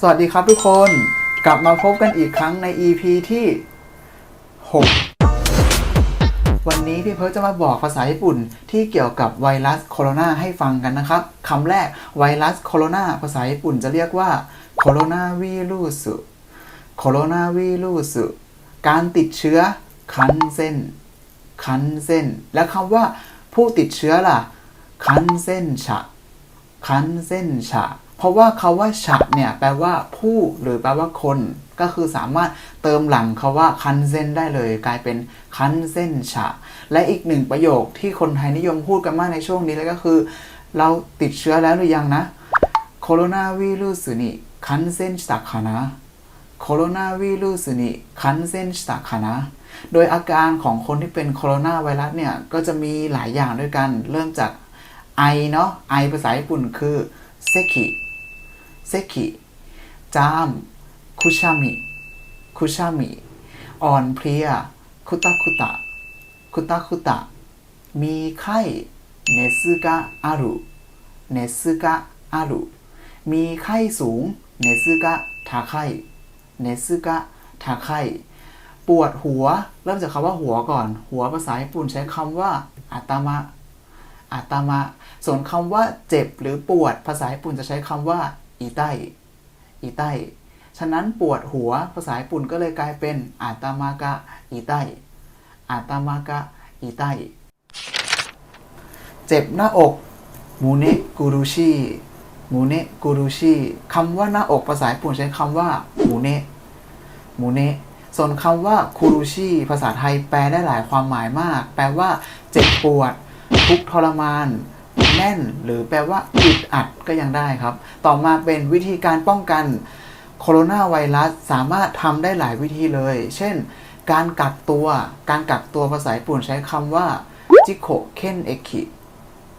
สวัสดีครับทุกคนกลับมาพบกันอีกครั้งใน EP ที่ 6 วันนี้พี่เพิร์ลจะมาบอกภาษาญี่ปุ่นที่เกี่ยวกับไวรัสโคโรนาให้ฟังกันนะครับคำแรกไวรัสโคโรนาภาษาญี่ปุ่นจะเรียกว่าโคโรนาวีรุสโคโรนาวีรุสการติดเชื้อคันเส้นคันเส้นและคำว่าผู้ติดเชื้อล่ะคันเส้นฉะคันเส้นฉะ เพราะว่าคาว่าฉะเนี่ยแปลว่าผู้หรือแปลว่าคน ก็คือสามารถเติมหลังคาว่าคันเซนได้เลย กลายเป็นคันเซนฉะ และอีกหนึ่งประโยคที่คนไทยนิยมพูดกันมากในช่วงนี้เลยก็คือ เราติดเชื้อแล้วหรือยังนะโคโรนาวิรุสนิคันเส้นฉะคานะโคโรนาวิรุสนิคันเส้นฉะคานะโดยอาการของคนที่เป็นโคโรนาไวรัสเนี่ย ก็จะมีหลายอย่างด้วยกัน เริ่มจากไอเนาะไอภาษาญี่ปุ่นคือเซคิ เซคิจาม คุชามิ คุชามิ อ่อนเพลีย คุตะคุตะ คุตะคุตะ มีไข้ เนซึกะอารุ เนซึกะอารุ มีไข้สูง เนซึกะทาไข้ เนซึกะทาไข้ ปวดหัว เริ่มจากคำว่าหัวก่อน หัวภาษาญี่ปุ่นใช้คำว่าอาตามะอาตามะ ส่วนคำว่าเจ็บหรือปวด ภาษาญี่ปุ่นจะใช้คำว่า อีไตอีไตฉะนั้นปวดหัวภาษาญี่ปุ่นก็เลยกลายเป็นอาตามากะอีไตอาตามากะอีไตเจ็บหน้าอกมูเนะกูรุชิมูเนะกูรุชิคำว่าหน้าอกภาษาญี่ปุ่นใช้คำว่ามูเนะมูเนะส่วนคำว่าคูรุชิภาษาไทยแปลได้หลายความหมายมาก แปลว่า เจ็บปวด ทุกทรมาน แน่น หรือแปลว่าอึดอัดก็ยังได้ครับ ต่อมาเป็นวิธีการป้องกันโคโรนาไวรัสสามารถทำได้หลายวิธีเลย เช่น การกักตัว การกักตัวภาษาญี่ปุ่นใช้คำว่าจิโคเคนเอคิ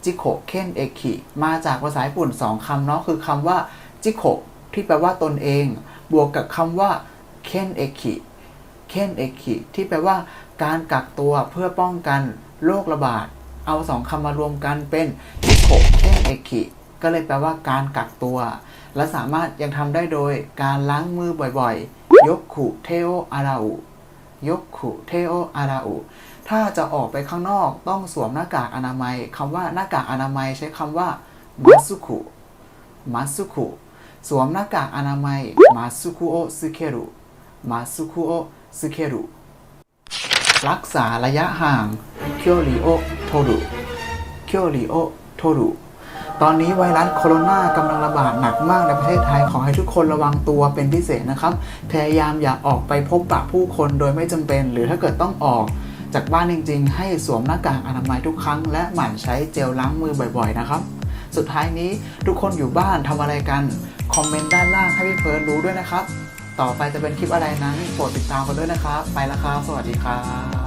จิโคเคนเอคิมาจากภาษาญี่ปุ่นสองคำเนาะคือคำว่าจิโคที่แปลว่าตนเอง บวกกับคำว่าเคนเอคิเคนเอคิที่แปลว่าการกักตัวเพื่อป้องกันโรคระบาด เอาสองคำมารวมกันเป็นจิโคเคนเอคิก็เลยแปลว่าการกักตัว และสามารถยังทำได้โดยการล้างมือบ่อยๆ ยกขุเทโออาราอุยกขุเทโออาราอุถ้าจะออกไปข้างนอกต้องสวมหน้ากากอนามัยคำว่าหน้ากากอนามัยใช้คำว่ามัสุคุมัสุคุสวมหน้ากากอนามัยมัสุคุโอซึเครุมัสุคุโอซึเครุรักษาระยะห่างเคียวริโอ โทรุเคียวริโอโทรุตอนนี้ไวรัสโคโรนากำลังระบาดหนักมากในประเทศไทย ขอให้ทุกคนระวังตัวเป็นพิเศษนะครับ พยายามอย่าออกไปพบปะผู้คนโดยไม่จำเป็น หรือถ้าเกิดต้องออกจากบ้านจริง ๆ ให้สวมหน้ากากอนามัยทุกครั้ง และหมั่นใช้เจลล้างมือบ่อย ๆ นะครับ สุดท้ายนี้ทุกคนอยู่บ้านทำอะไรกัน คอมเมนต์ด้านล่างให้พี่เพิร์นรู้ด้วยนะครับ ต่อไปจะเป็นคลิปอะไรนั้นโปรดติดตามกันด้วยนะครับ ไปแล้วครับ สวัสดีครับ